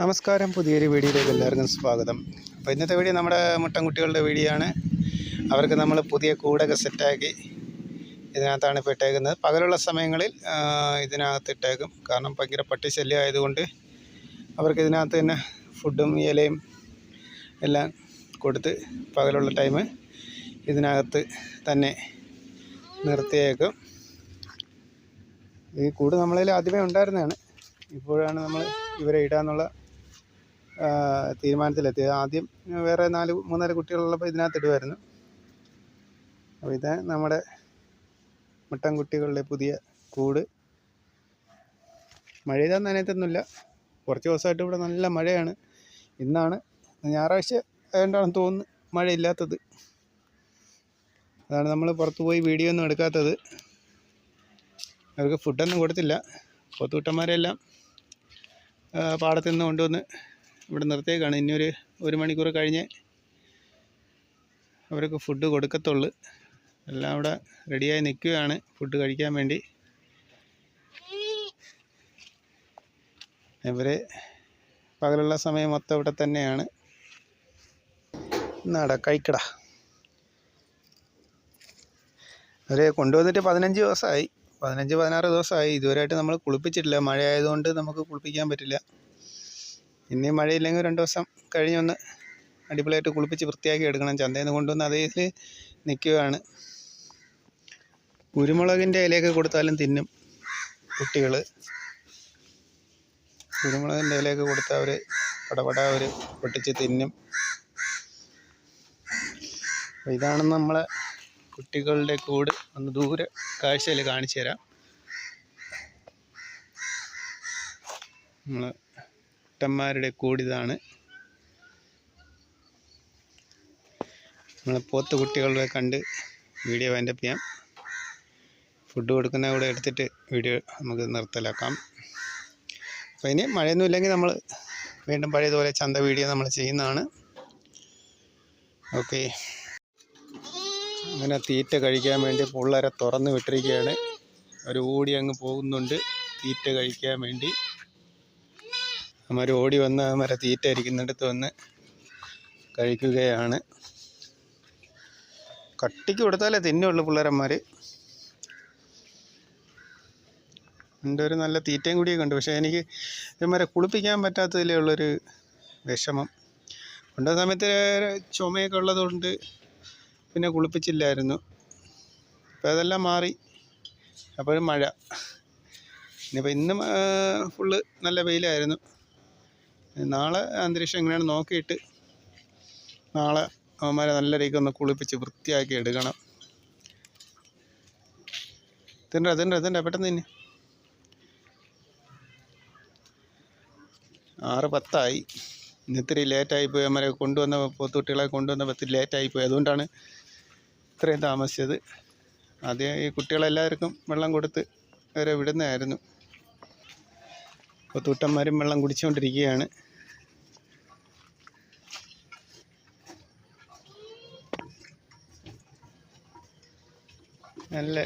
നമസ്കാരം. പുതിയൊരു വീഡിയോയിലേക്ക് എല്ലാവർക്കും സ്വാഗതം. അപ്പോൾ ഇന്നത്തെ വീഡിയോ നമ്മുടെ മുട്ടൻകുട്ടികളുടെ വീഡിയോ ആണ്. അവർക്ക് നമ്മൾ പുതിയ കൂടൊക്കെ സെറ്റാക്കി ഇതിനകത്താണ് ഇപ്പോൾ ഇട്ടേക്കുന്നത്. പകലുള്ള സമയങ്ങളിൽ ഇതിനകത്ത് ഇട്ടേക്കും. കാരണം ഭയങ്കര പട്ടി ശല്യം ആയതുകൊണ്ട് അവർക്ക് ഇതിനകത്ത് തന്നെ ഫുഡും ഇലയും എല്ലാം കൊടുത്ത് പകലുള്ള ടൈം ഇതിനകത്ത് തന്നെ നിർത്തിയേക്കും. ഈ കൂട് നമ്മളതിൽ ആദ്യമേ ഉണ്ടായിരുന്നതാണ്. ഇപ്പോഴാണ് നമ്മൾ ഇവരെ ഇടാന്നുള്ള ആ, തീരുമാനത്തിലെത്തിയത്. ആദ്യം വേറെ നാല് മൂന്നാൽ കുട്ടികളുള്ളപ്പോൾ ഇതിനകത്ത് ഇടുമായിരുന്നു അപ്പോൾ ഇത് നമ്മുടെ മുട്ടൻകുട്ടികളുടെ പുതിയ കൂട്. മഴ ചെയ്താൽ നനയത്തൊന്നുമില്ല. കുറച്ച് ദിവസമായിട്ട് ഇവിടെ നല്ല മഴയാണ്. ഇന്നാണ് ഞായറാഴ്ച ആയതുകൊണ്ടാണെന്ന് തോന്നുന്നു മഴയില്ലാത്തത് അതാണ് നമ്മൾ പുറത്ത് പോയി വീഡിയോ ഒന്നും എടുക്കാത്തത്. അവർക്ക് ഫുഡൊന്നും കൊടുത്തില്ല. പോത്തുകുട്ടന്മാരെല്ലാം ആ, പാടത്തു നിന്ന് കൊണ്ടുവന്ന് ഇവിടെ നിർത്തിയേക്കാണ്. ഇനി ഒരു ഒരു മണിക്കൂർ കഴിഞ്ഞ് അവർക്ക് ഫുഡ് കൊടുക്കത്തുള്ളു. എല്ലാം അവിടെ റെഡിയായി നിൽക്കുകയാണ് ഫുഡ് കഴിക്കാൻ വേണ്ടി. ഇവർ പകലുള്ള സമയം മൊത്തം ഇവിടെ തന്നെയാണ്. എന്നാടാ കഴിക്കടാ. അവരെ കൊണ്ടുവന്നിട്ട് പതിനഞ്ച് ദിവസമായി. പതിനഞ്ച് പതിനാറ് ദിവസമായി. ഇതുവരെയായിട്ട് നമ്മൾ കുളിപ്പിച്ചിട്ടില്ല. മഴ ആയതുകൊണ്ട് നമുക്ക് കുളിപ്പിക്കാൻ പറ്റില്ല. ഇനി മഴയില്ലെങ്കിൽ രണ്ട് ദിവസം കഴിഞ്ഞൊന്ന് അടിപൊളിയായിട്ട് കുളിപ്പിച്ച് വൃത്തിയാക്കി എടുക്കണം. ചന്തയിൽ നിന്ന് കൊണ്ടുവന്ന് അതേ ഇതിൽ നിൽക്കുകയാണ്. കുരുമുളകിന്റെ ഇലയൊക്കെ കൊടുത്താലും തിന്നും കുട്ടികൾ കുരുമുളകിന്റെ ഇലയൊക്കെ കൊടുത്താൽ അവർ പടപട അവർ പൊട്ടിച്ച് തിന്നും. ഇതാണ് നമ്മളെ കുട്ടികളുടെ കൂട്. ഒന്ന് ദൂരെ കാഴ്ചയിൽ കാണിച്ചു തരാം. നമ്മൾ കുട്ടന്മാരുടെ കൂടിതാണ്. നമ്മളെ പോത്ത് കുട്ടികളെ കണ്ട് വീഡിയോ വൈൻഡപ്പ് ചെയ്യാം. ഫുഡ് കൊടുക്കുന്ന കൂടെ എടുത്തിട്ട് വീഡിയോ നമുക്ക് നിർത്തലാക്കാം. അപ്പോൾ ഇനി മഴയൊന്നും ഇല്ലെങ്കിൽ നമ്മൾ വീണ്ടും പഴയതുപോലെ ചന്ത വീഡിയോ നമ്മൾ ചെയ്യുന്നതാണ്. ഓക്കെ. അങ്ങനെ തീറ്റ കഴിക്കാൻ വേണ്ടി പിള്ളേരെ തുറന്ന് വിട്ടിരിക്കുകയാണ്. അവർ ഓടി അങ്ങ് പോകുന്നുണ്ട്. തീറ്റ കഴിക്കാൻ വേണ്ടി. അവന്മാർ ഓടി വന്ന് അവന്മാരെ തീറ്റ ഇരിക്കുന്നിടത്ത് വന്ന് കഴിക്കുകയാണ്. കട്ടിക്ക് കൊടുത്താലേ തിന്നുള്ളൂ പിള്ളേരന്മാർ എന്റെ ഒരു നല്ല തീറ്റയും കൂടിയൊക്കെ ഉണ്ട്. പക്ഷേ എനിക്ക് ഇവന്മാരെ കുളിപ്പിക്കാൻ പറ്റാത്തതിലേ ഉള്ളൊരു വിഷമം. കൊണ്ട സമയത്ത് ചുമയൊക്കെ ഉള്ളതുകൊണ്ട് പിന്നെ കുളിപ്പിച്ചില്ലായിരുന്നു. അപ്പോൾ അതെല്ലാം മാറി. അപ്പോഴും മഴ. ഇനിയിപ്പോൾ ഇന്ന് ഫുള്ള് നല്ല വെയിലായിരുന്നു. നാളെ അന്തരീക്ഷം എങ്ങനെയാണ് നോക്കിയിട്ട് നാളെ അവന്മാരെ നല്ല രീതിക്ക് ഒന്ന് കുളിപ്പിച്ച് വൃത്തിയാക്കി എടുക്കണം. തിന്റെ തിന്റെ തിന്റെ പെട്ടെന്ന് തന്നെ. ആറ് പത്തായി. ഇന്നിത്തിരി ലേറ്റായി ലേറ്റായിപ്പോയി അവന്മാരെ കൊണ്ടുവന്ന പോത്തുകുട്ടികളെ കൊണ്ടുവന്നപ്പോൾ ഇത്തിരി ലേറ്റായിപ്പോയി അതുകൊണ്ടാണ് ഇത്രയും താമസിച്ചത്. ആദ്യം ഈ കുട്ടികളെല്ലാവർക്കും വെള്ളം കൊടുത്ത് അവരെ വിടുന്നതായിരുന്നു. പോത്തുകുട്ടന്മാരും വെള്ളം കുടിച്ചുകൊണ്ടിരിക്കുകയാണ്. നല്ല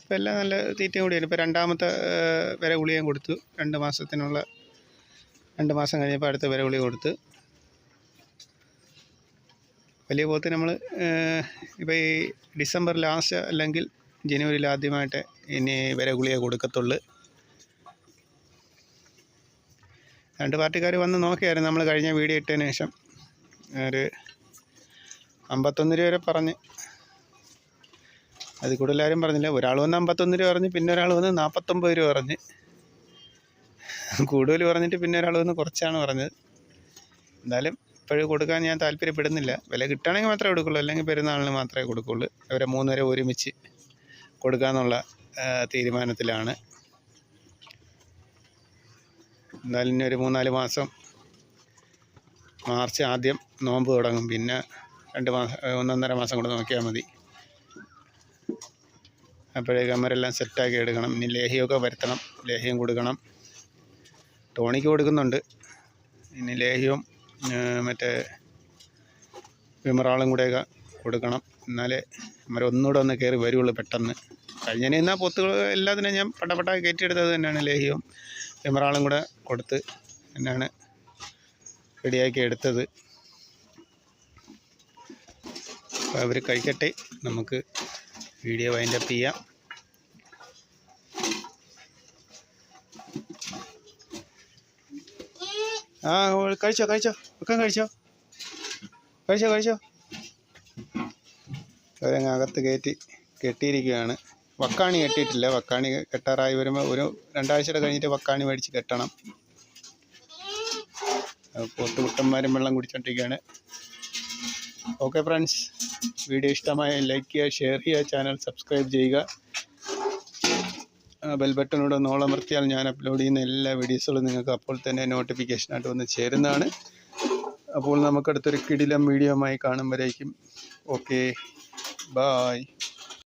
ഇപ്പം എല്ലാം നല്ല തീറ്റയും കൂടിയാണ് ഇപ്പോൾ രണ്ടാമത്തെ വില ഗുളികയും കൊടുത്തു. രണ്ട് മാസത്തിനുള്ള രണ്ട് മാസം കഴിഞ്ഞപ്പോൾ അടുത്ത വിര ഗുളിക കൊടുത്ത്. വലിയ പോത്ത് നമ്മൾ ഇപ്പോൾ ഈ ഡിസംബർ ലാസ്റ്റ് അല്ലെങ്കിൽ ജനുവരിയിൽ ആദ്യമായിട്ട് ഇനി വിര ഗുളിക കൊടുക്കത്തുള്ളു. രണ്ട് പാർട്ടിക്കാർ വന്ന് നോക്കിയായിരുന്നു. നമ്മൾ കഴിഞ്ഞ വീഡിയോ ഇട്ടതിന് ശേഷം ഒരു അമ്പത്തൊന്ന് രൂപ വരെ പറഞ്ഞ് അത് കൂടുതൽ ആരും പറഞ്ഞില്ല ഒരാൾ വന്ന് അമ്പത്തൊന്ന് രൂപ പറഞ്ഞ് പിന്നെ ഒരാൾ വന്ന് നാൽപ്പത്തൊമ്പത് രൂപ പറഞ്ഞ്. കൂടുതൽ പറഞ്ഞിട്ട് പിന്നെ ഒരാൾ വന്ന് കുറച്ചാണ് പറഞ്ഞത്. എന്തായാലും ഇപ്പോഴും കൊടുക്കാൻ ഞാൻ താല്പര്യപ്പെടുന്നില്ല. വില കിട്ടുകയാണെങ്കിൽ മാത്രമേ കൊടുക്കുള്ളൂ അല്ലെങ്കിൽ പെരുന്നാളിന് മാത്രമേ കൊടുക്കുള്ളൂ. അവരെ മൂന്നുപേരെ ഒരുമിച്ച് കൊടുക്കാമെന്നുള്ള തീരുമാനത്തിലാണ്. എന്തായാലും ഇനി ഒരു മൂന്നാൽ മാസം മാർച്ച് ആദ്യം നോമ്പ് തുടങ്ങും. പിന്നെ രണ്ട് മാസം ഒന്നൊന്നര മാസം കൂടെ നോക്കിയാൽ മതി. അപ്പോഴേക്ക് അമ്മരെല്ലാം സെറ്റാക്കി എടുക്കണം. ഇനി ലേഹ്യമൊക്കെ വരുത്തണം. ലേഹ്യം കൊടുക്കണം. ടോണിക്ക് കൊടുക്കുന്നുണ്ട്. ഇനി ലേഹ്യവും മറ്റേ വിമറാളും കൂടെയൊക്കെ കൊടുക്കണം. എന്നാലേ അമ്മരെ ഒന്നുകൂടെ ഒന്ന് കയറി വരുള്ളൂ പെട്ടെന്ന്. കഴിഞ്ഞതിന് എന്നാൽ പൊത്തുകൾ എല്ലാത്തിനും ഞാൻ പട്ടപ്പട്ട കയറ്റിയെടുത്തത് തന്നെയാണ് ലേഹ്യവും വിമറാളും കൂടെ കൊടുത്ത് എന്നാണ് റെഡിയാക്കി എടുത്തത്. അപ്പോൾ അവർ കഴിക്കട്ടെ. നമുക്ക് വീഡിയോ വൈൻഡപ്പ് ചെയ്യാം. ആ കഴിച്ചോ കഴിച്ചോ ഒക്കെ കഴിച്ചോ. കഴിച്ചോ കഴിച്ചോ. അവരങ്ങ് അകത്ത് കയറ്റി കെട്ടിയിരിക്കുകയാണ്. വക്കാണി കെട്ടിയിട്ടില്ല. വക്കാണി കെട്ടാറായി വരുമ്പോൾ ഒരു രണ്ടാഴ്ചയുടെ കഴിഞ്ഞിട്ട് വക്കാണി മേടിച്ച് കെട്ടണം. പോത്തുകുട്ടന്മാരും വെള്ളം കുടിച്ചോണ്ടിരിക്കുകയാണ്. ഓക്കെ ഫ്രണ്ട്സ് വീഡിയോ ഇഷ്ടമായ ലൈക്ക് ചെയ്യുക ഷെയർ ചെയ്യുക ചാനൽ സബ്സ്ക്രൈബ് ചെയ്യുക. ബെൽ ബട്ടനോട് നോളമർത്തിയാൽ ഞാൻ അപ്ലോഡ് ചെയ്യുന്ന എല്ലാ വീഡിയോസുകളും നിങ്ങൾക്ക് അപ്പോൾ തന്നെ നോട്ടിഫിക്കേഷനായിട്ട് വന്ന് ചേരുന്നതാണ്. അപ്പോൾ നമുക്കടുത്തൊരു കിടിലം വീഡിയോ ആയി കാണുമ്പോഴേക്കും. Okay bye